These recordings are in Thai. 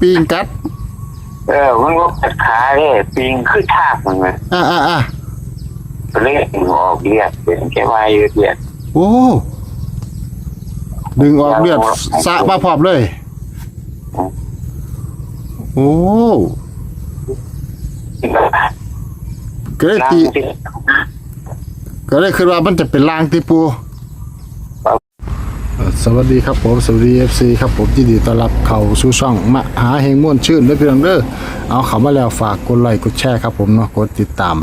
ปีงกัด เออมันก็กัดขาเลยปิงขึ้นทากมันไงอ่าอ่าอ่าเล็กออกเลียดเป็นแค่ว่าเลียดโอ้ดึงออกเลือดสะมาพร้อมเลย โอ้ก็เลยนั่งตีที่ก็เลยคิดว่ามันจะเป็นลางที่ปูครับเอ่อ สวัสดีครับผมสวัสดีเอฟซีครับผมยินดีต้อนรับเข้าสู่ช่องมาหาเฮงม่วนชื่นด้วยเพียงเด้อเอาเขามาแล้วฝากกดไลค์กดแชร์ครับผมเนาะกดติดตาม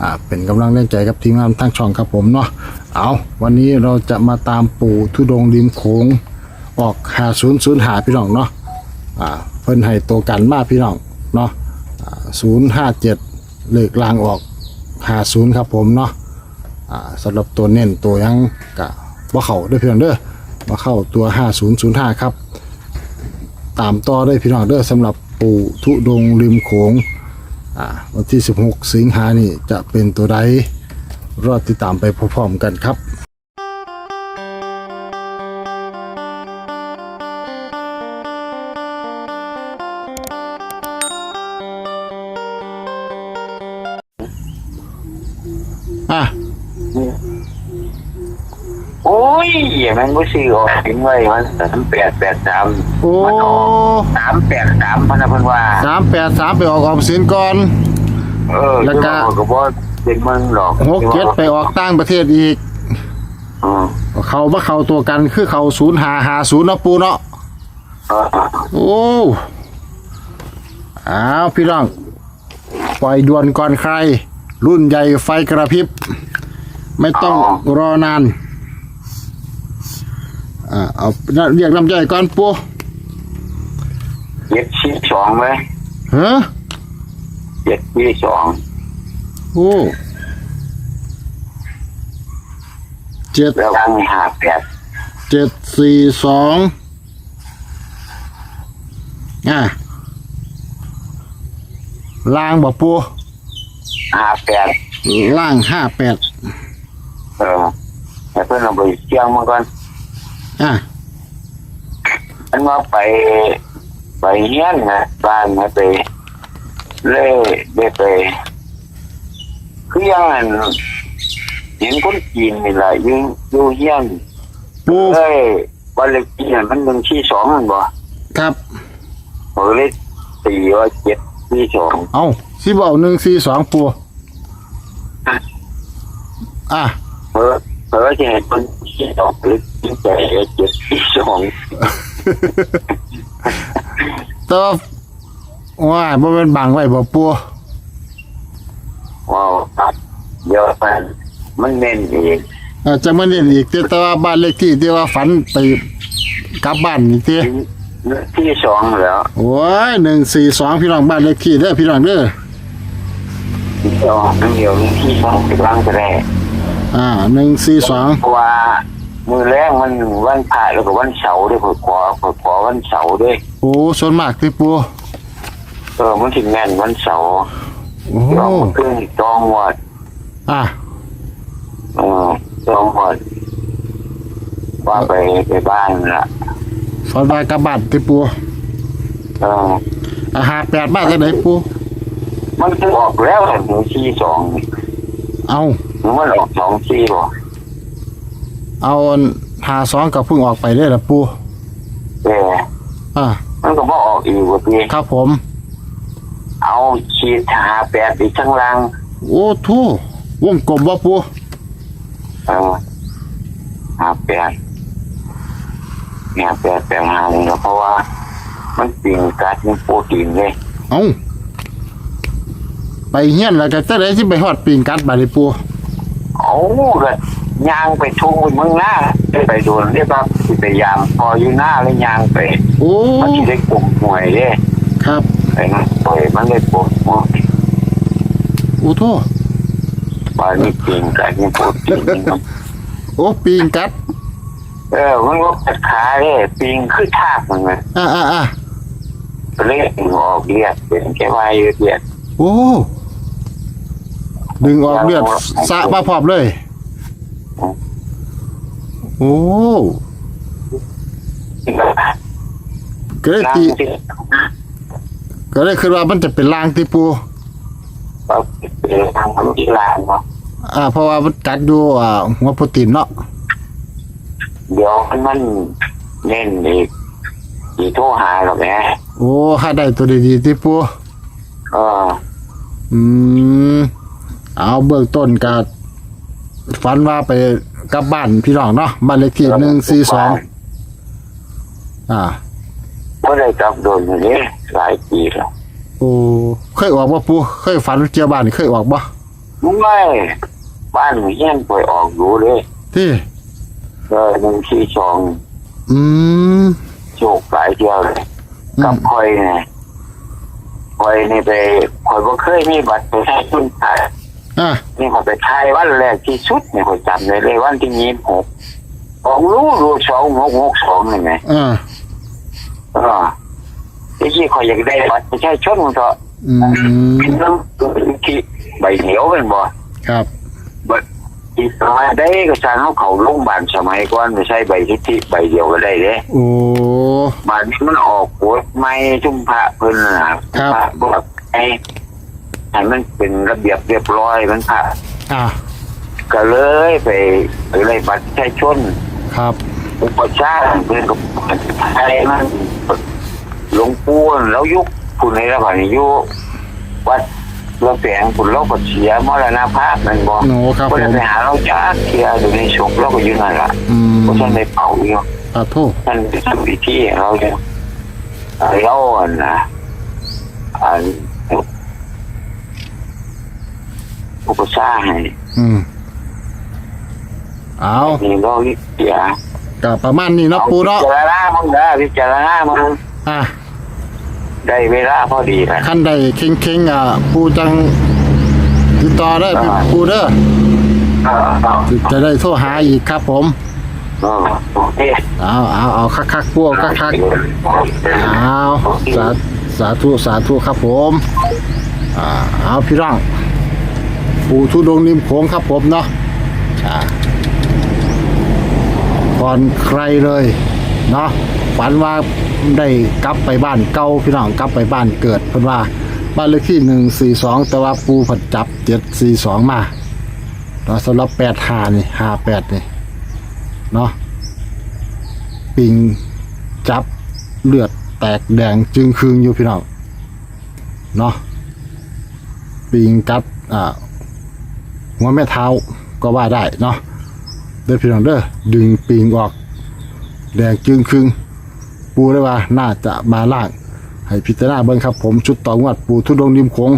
อ่าเป็นกำลังแรงใจกับทีมงานทั้งช่องครับผมเนาะเอาวันนี้เราจะมาตามปู่ทุดงริมโขงออกหาศูนย์ศูนย์หาพี่น้องเนาะอ่าเพิ่นให้ตัวกันมาพี่น้องเนาะศูนย์ห้าเจ็ดเลขลางออกหาศูนย์ครับผมเนาะอ่าสำหรับตัวเน้นตัวยังกะว่าเขาด้อพี่น้องเด้อ มาเข้าตัว 5005 ครับ ตามต่อได้พี่น้องเด้อสำหรับปู่ทุดงริมโขงอ่าวันที่ 16 สิงหานี่จะเป็นตัวใดรอติดตามไปพร้อมๆกันครับ มันก็ซื้อออกทิ้งไว้มันสามแปดแปดสามโอ้มันออกสามแปดสามพันนะเพิ่นว่าสามแปดสามไปออกออมสินก่อน เออแล้วก็ที่าก็บ่เป็นเมืองหรอกหกเจ็ดไปออกต่างประเทศอีกอืมเขามาเข้าตัวกันคือเขาศูนย์หาหาศูนย์เนาะปูเนาะเออโอ้อ้าวพี่น้องปล่อยด่วนก่อนใคร รุ่นใหญ่ไฟกระพริบ ไม่ต้องรอนาน อ่าเอาเรียกลำใหญ่ก่อนปูเจ็ดสี่สองไหมเฮ้อเจ็ดสี่สองโอ้เจ็ดแล้วก็มีห้าแปดเจ็ดสี่สองอะล่างบอกปูห้าแปดล่างห้าแปดเออแต่เพิ่นเอาไปเชียงมาก่อน อะมันว่าไปไปเฮียนนะบ้านนะไปเล่ได้ไปคือยังอันเห็นคนจีนนี่แหละอยังอยู่เฮียนปูเอ้ยวันเล็กที่นั่นมันหนึ่งที่สองมันบ่ครับเออเลยสี่ว่าเจ็ดที่สองเอาสิบเอาหนึ่งสี่สองปูอะเออเออจะเห็นคน ที่สองหรือที่ใจเจ็ดที่สองตัวว่าบ่เป็นบังไว้บ่ปูว้าวตัดเดี๋ยวมันมันเน้นอีกอาจจะมาเล่นอีกแต่แต่ว่าบ้านเลขที่ที่ว่าฝันไปกลับบ้านนี่ทีที่สองแล้วโอ้ยหนึ่งสี่สองพี่น้องบ้านเลขที่เด้อพี่น้องเด้อที่สองนั่นเดียวที่สองไปล้างไปแรก อ่าหนึ่งสี่สองเพราะว่ามือแรกมันวันพระแล้วก็วันเสาร์ด้วยผมขอผมขอวันเสาร์ด้วยโอ้ส่วนมากที่ปูเออมันถึงแม่นวันเสาร์โอ้จองครึ่งจองหมดอะเออจองหมดว่าไปไปบ้านละฝันว่ากลับบ้านที่ปูเอออาหาแปดบ้านจะไหนปูมันคือออกแล้วหนึ่งที่สองนี่เอาหรือ มันออกสองที่บ่เอาหาสองกับเพิ่งออกไปได้อละปูเอออะมันก็บ่ออกอีกว่าพี่ครับผม เอาชีดหาแปดอีกข้างล่างโอ้ทูวงกลมว่าปูเออหาแปดเนี่ยแปดแปดหาเลยนะเพราะว่า มันปิงกัดมันโปรตีนเลยเอาไปเฮียนแล้วก็จะได้ที่ไปฮอดปีนกัดบาดนี้ปู เอาก็ยางไปทุ่งไปเมืองหน้าไปโดนเรียกว่าสิไปยามพออยู่หน้าแล้วยางไปโอ้มันที่ได้กลุ่มหน่วยเด้ครับไอ้นั่นปล่อยมันได้ปวดหัวโอ้โทปล่อยนี่ปิงกัดมันโปรตีนมันโอ้ปีนกัดเออมันก็กัดขาเลยปิงขึ้นทากมันไงอ่าอ่าอ่าเล็กออกเลียดเป็นแค่ว่าเลียดโอ้ ดึงออกเลือดสะมาพร้อมเลย โอ้ก็เลยนั่งตีที่ก็เลยคิดว่ามันจะเป็นลางที่ปูก็เป็นทางทำที่ลานเนาะอ่า เพราะว่ามันกัดอยู่อ่าหัวโปรตีนเนาะเดี๋ยวมันเน้นอีกอีโทรหาหรอกแหมโอ้ถ้าได้ตัวดีๆที่ปูเอออืม เอาเบื้องต้นก็ฝันว่าไปกลับบ้านพี่น้องเนาะบ้านเลขที่หนึ่งสี่สองอ่าก็ได้กลับโดนอย่างนี้หลายปีแล้วโอ้เคยออกบ่ปูเคยฝันเกี่ยวบ้านเคยออกบ่ไม่บ้านหนูแย่งปล่อยออกอยู่เลยที่เออหนึ่งสี่สองอืมโชคหลายเที่ยวเลยอืกับมคอยไงคอยนี่ไปคอยบ่เคยมีบัตรประชาชนไทย อะนี่คอยไปไทยวันแรกที่สุดเนี่ยคอยจำได้เลยวันที่ยี่สิบหกของรู้รู้สองหกหกสองนี่ไงอ่าเออที่ที่คอยอยากได้บัตรประชาชนมันก็อืมเป็นเรื่องที่ใบเหนียวเป็นบ่ครับบัตรที่สมัยได้ก็สร้างเขาเขาโรงพยาบาลสมัยก่อนไม่ใช่ใบที่ที่ใบเดียวก็ได้เด้โอ้บาดนี้มันออกโคตรไม่จุ่มพระเพิ่นน่ะครับพระบอกไอ้ ให้มันเป็นระเบียบเรียบร้อยมันพระอะก็เลยไปไปเลยบัตรประชาชนครับ อุปชาติเพิ่นก็ไทยมันหลวงปู่แล้วยุคคุณในระหว่างนี้ยุควัดเราแปลงคุณเราก็เสียมรณภาพนั่นบ่โอ้ครับก็ผเลยมไปหาเราจ้าเคลียร์อยู่ในศพเราก็อยู่นั่นล่ะอืมเพราะฉะนั้นได้เป่าอยู่อะโทษท่านไปทำพิธีให้เราเนี่ยเราอะนะอัน อุปสรรคให้อืมเอานี่เราเสียก็ประมาณนี้เนาะปูเนาะพิจารณามึงนะพิจารณามึงอะได้เวลาพอดีนะขั้นใดเข่งเข่งๆอะปูจังติดต่อได้อปูเด้อเออเอาจะได้โทรหาอีกครับผมเออโอเคเอาเอาเอาคักคักๆปูเอาคักคักๆเอาสาสาธุสาธุครับผม อ่าเอาพี่ร่าง ปูทุดงค์ริมโขงครับผมเนาะอ่าก่อนใครเลยเนาะฝันว่าได้กลับไปบ้านเก่าพี่น้องกลับไปบ้านเกิดเพิ่นว่าบ้านเลขที่หนึ่งสี่สองแต่ว่าปูผัดจับเจ็ดสี่สองมาเนาะสำหรับแปดหานี่ห้าแปดนี่เนาะปิงจับเลือดแตกแดงจึงคืงอยู่พี่น้องเนาะปิงกัดอ่า หัวแม่เท้าก็ว่าได้เนาะเด้พี่น้องเด้อดึงปิงออก แดงจึงครึ่งปูได้ว่าน่าจะมาล่าง ให้พิจารณาเบิ้งครับผมชุดต่องวดปูทุดงริมโขง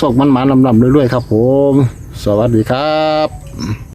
ซอกๆมันมาลำๆเรื่อยๆครับผม สวัสดีครับ